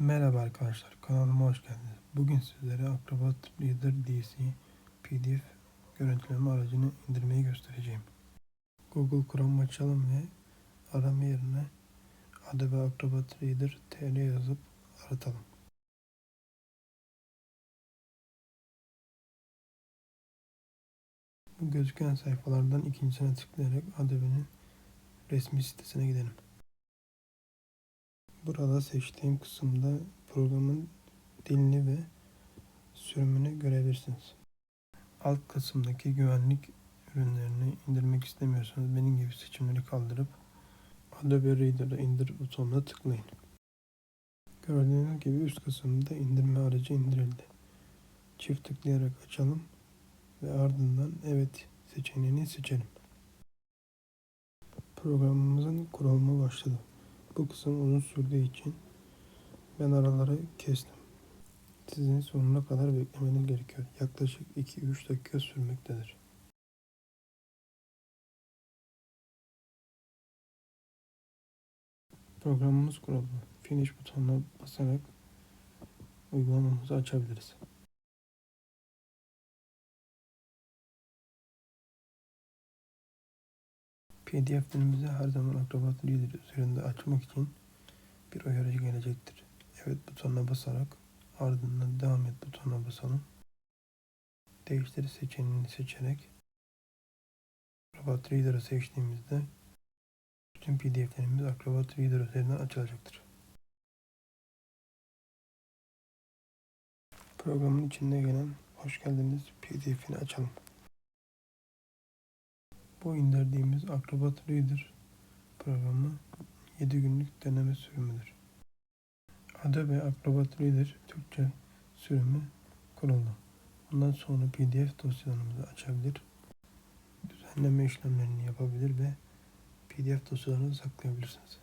Merhaba arkadaşlar, kanalıma hoş geldiniz. Bugün sizlere Acrobat Reader DC PDF görüntüleme aracını indirmeyi göstereceğim. Google Chrome açalım ve arama yerine Adobe Acrobat Reader TR yazıp aratalım. Bu gözüken sayfalardan ikincisine tıklayarak Adobe'nin resmi sitesine gidelim. Burada seçtiğim kısımda programın dilini ve sürümünü görebilirsiniz. Alt kısımdaki güvenlik ürünlerini indirmek istemiyorsanız benim gibi seçimleri kaldırıp Adobe Reader'ı indir butonuna tıklayın. Gördüğünüz gibi üst kısımda indirme aracı indirildi. Çift tıklayarak açalım ve ardından evet seçeneğini seçelim. Programımızın kurulumu başladı. Bu kısım uzun sürdüğü için ben araları kestim. Sizin sonuna kadar beklemeniz gerekiyor. Yaklaşık 2-3 dakika sürmektedir. Programımız kuruldu. Finish butonuna basarak uygulamamızı açabiliriz. PDF'lerimizi her zaman Acrobat Reader üzerinde açmak için bir uyarıcı gelecektir. Evet butonuna basarak ardından devam et butonuna basalım. Değiştir seçeneğini seçerek Acrobat Reader'ı seçtiğimizde bütün PDF'lerimiz Acrobat Reader üzerinden açılacaktır. Programın içinde gelen hoş geldiniz PDF'ini açalım. Bu indirdiğimiz Acrobat Reader programı 7 günlük deneme sürümüdür. Adobe Acrobat Reader Türkçe sürümü kuruldu. Bundan sonra PDF dosyalarımızı açabilir, düzenleme işlemlerini yapabilir ve PDF dosyalarını saklayabilirsiniz.